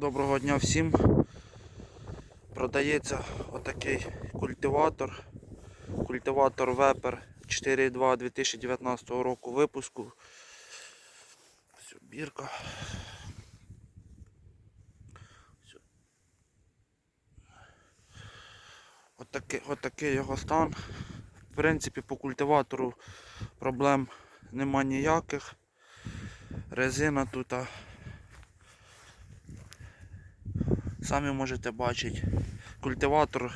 Доброго дня всім. Продається отакий культиватор. Культиватор Вепер 4.2 2019 року випуску. Ось бірка. Ось. Отакий, отакий його стан. В принципі, по культиватору проблем нема ніяких. Резина тут. Самі можете бачити. Культиватор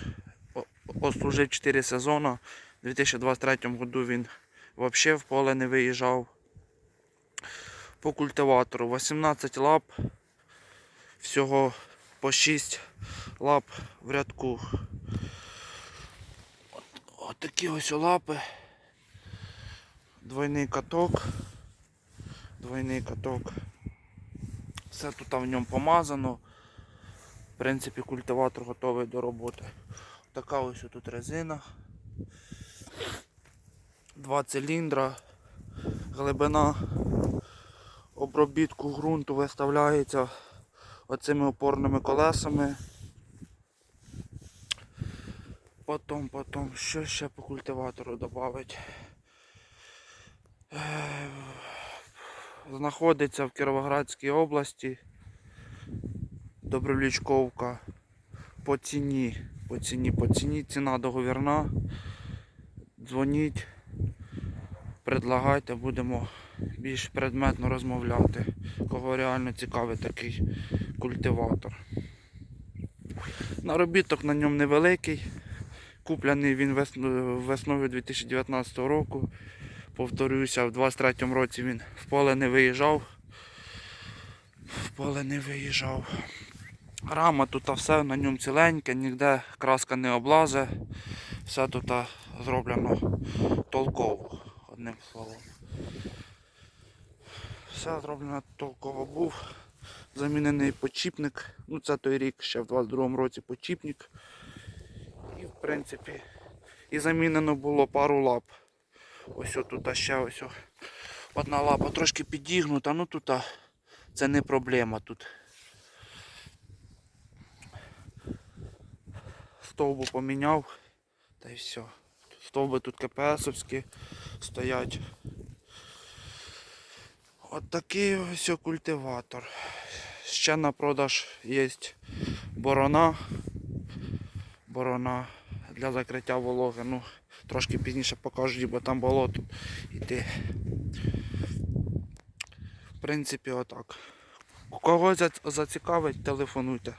ослужив 4 сезони. У 2023 году він взагалі в поле не виїжджав. По культиватору 18 лап. Всього по 6 лап в рядку. От, от такі ось лапи. Двойний каток. Двойний каток. Все тут в ньому помазано. В принципі, культиватор готовий до роботи. Така ось тут резина. Два циліндра. Глибина обробітку ґрунту виставляється оцими опорними колесами. Потім, потім, що ще по культиватору додати? Знаходиться в Кіровоградській області. Добровлічковка по ціні, по ціні, по ціні, ціна договірна. Дзвоніть, предлагайте, будемо більш предметно розмовляти. Кого реально цікавий такий культиватор. Наробіток на ньому невеликий. Куплений він весно- весною 2019 року. Повторюся, в 23-му році він в поле не виїжджав. В поле не виїжджав. Рама тут все на ньому ціленьке, ніде краска не облазе. Все тут зроблено толково, одним словом. Все зроблено толково був. Замінений почіпник. Ну це той рік, ще в 22-му році почіпник. І в принципі і замінено було пару лап. Ось тут ще ось одна лапа трошки підігнута, ну тут це не проблема тут. Стовбу поміняв та й все. Стовби тут КПСовські стоять. От такий ось культиватор. Ще на продаж є борона. Борона для закриття вологи. Ну, трошки пізніше покажу, бо там болото йти. В принципі, отак. Кого за- зацікавить, телефонуйте.